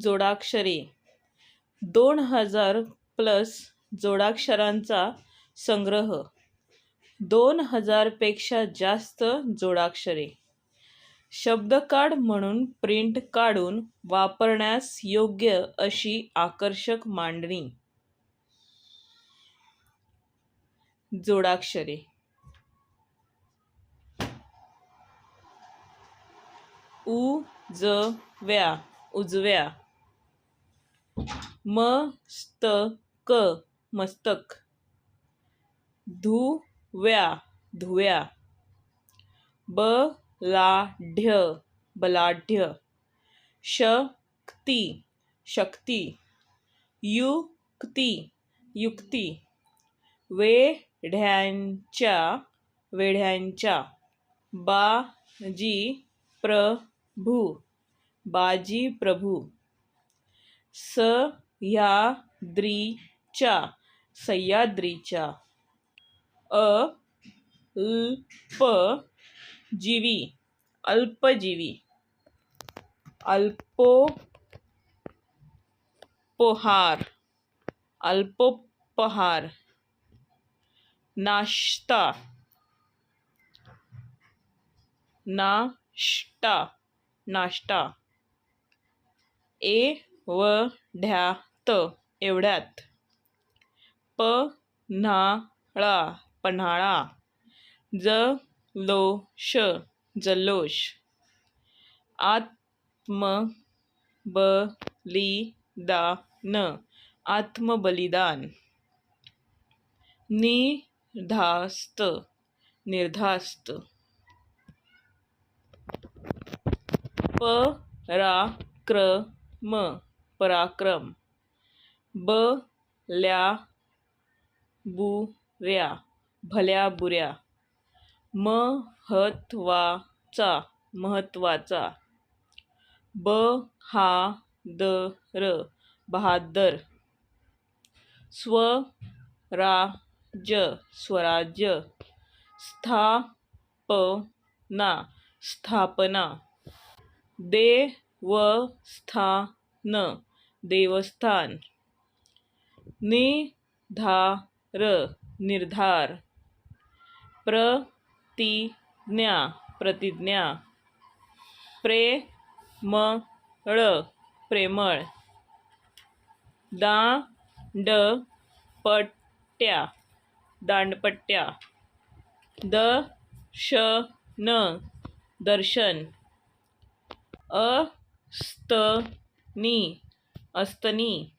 जोडाक्षरे. दोन हजार प्लस जोडाक्षरांचा संग्रह. दोन हजारपेक्षा जास्त जोडाक्षरे. शब्दकार्ड म्हणून प्रिंट काढून वापरण्यास योग्य अशी आकर्षक मांडणी. जोडाक्षरे. उजव्या उजव्या मस्तक मस्तक. धुव्या धुव्या. बलाढ्य बलाढ्य. शक्ती शक्ती. युक्ती युक्ती. वेढ्यांच्या वेढ्यांच्या. बाजी प्रभू बाजी प्रभू. स या द्री चा सह्याद्री चा अ ल जीवी अल्पजीवी। अल्पो अल्पोपहार अल्पोपहार। नाश्ता नाश्ता नाश्ता। ए एवढ्यात. एवढ्यात पन्हाळा. पन्हाळा जल्लोष जल्लोष. आत्मबलिदान. आत्मबलिदान. निर्धास्त निर्धास्त. पराक्रम. पराक्रम. बल्या बुऱ्या. भल्या बुऱ्या. महत्त्वाचा. महत्त्वाचा. बहादर बहादर. स्वराज्य. स्वराज्य. स्थापना. स्थापना. देवस्थान. देवस्थान। निर्धार निर्धार। प्रतिज्ञा प्रतिज्ञा। प्रेमळ प्रेमळ। दांडपट्ट्या दांडपट्ट्या। दर्शन दर्शन। अस्तनी। अस्तनी.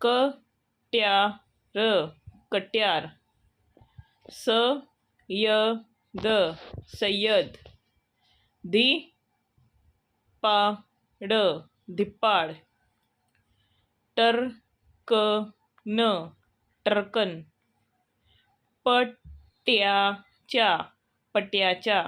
कट्यार. कट्यार सय्यद. सय्यद धिप्पाड. टर क न टर्कन. पट्ट्याच्या पट्ट्याच्या